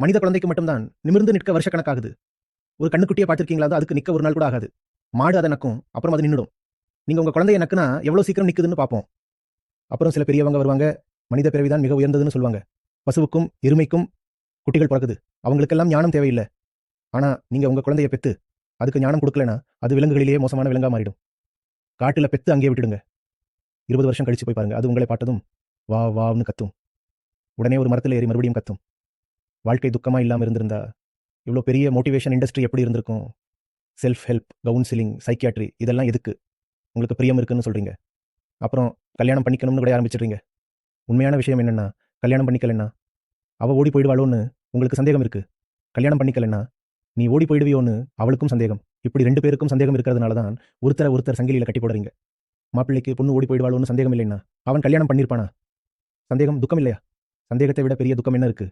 மனித குழந்தைக்கு மட்டும்தான் நிமிர்ந்து நிற்க வருஷக்கணக்காகுது. ஒரு கண்ணுக்குட்டியை பார்த்துருக்கீங்களா? அதுக்கு நிக்க ஒரு நாள் கூட ஆகாது. மாடு அதை நக்கும் அப்புறம் அது நின்னுடும். நீங்க உங்க குழந்தைய நக்குனா எவ்வளவு சீக்கிரம் நிக்குதுன்னு பார்ப்போம். அப்புறம் சில பெரியவங்க வருவாங்க மனித பிறவிதான் மிக உயர்ந்ததுன்னு சொல்லுவாங்க. பசுவுக்கும் எருமைக்கும் குட்டிகள் பிறக்குது. அவங்களுக்கெல்லாம் ஞானம் தேவையில்லை. ஆனா நீங்க உங்க குழந்தைய பெத்து அதுக்கு ஞானம் கொடுக்கலனா அது விலங்குகளிலேயே மோசமான விலங்கா மாறிடும். காட்டுல பெத்து அங்கேயே விட்டுடுங்க. இருபது வருஷம் கழிச்சு போய் பாருங்க. அது உங்களை பார்த்ததும் வா வான்னு கத்தும். உடனே ஒரு மரத்துல ஏறி மறுபடியும் கத்தும். வாழ்க்கை துக்கமா இல்லாமல் இருந்திருந்தா இவ்வளோ பெரிய மோட்டிவேஷன் இண்டஸ்ட்ரி எப்படி இருந்திருக்கும்? செல்ஃப் ஹெல்ப் கவுன்சிலிங் சைக்கியாட்ரி இதெல்லாம் எதுக்கு? உங்களுக்கு பிரியம் இருக்குன்னு சொல்றீங்க. அப்புறம் கல்யாணம் பண்ணிக்கணும்னு கூட ஆரம்பிச்சிடுறீங்க. உண்மையான விஷயம் என்னன்னா கல்யாணம் பண்ணிக்கலன்னா அவ ஓடி போயிடுவாளோன்னு உங்களுக்கு சந்தேகம் இருக்கு. கல்யாணம் பண்ணிக்கலன்னா நீ ஓடி போயிடுவியோன்னு அவளுக்கும் சந்தேகம். இப்படி ரெண்டு பேருக்கும் சந்தேகம் இருக்கிறதுனால தான் ஒருத்தரை ஒருத்தர் சங்கிலியில கட்டி போடுறீங்க. மாப்பிள்ளைக்கு பொண்ணு ஓடி போயிடுவாளோன்னு சந்தேகம் இல்லைன்னா அவன் கல்யாணம் பண்ணியிருப்பானா சந்தேகம் துக்கம் இல்லையா? சந்தேகத்தை விட பெரிய துக்கம் என்ன இருக்கு?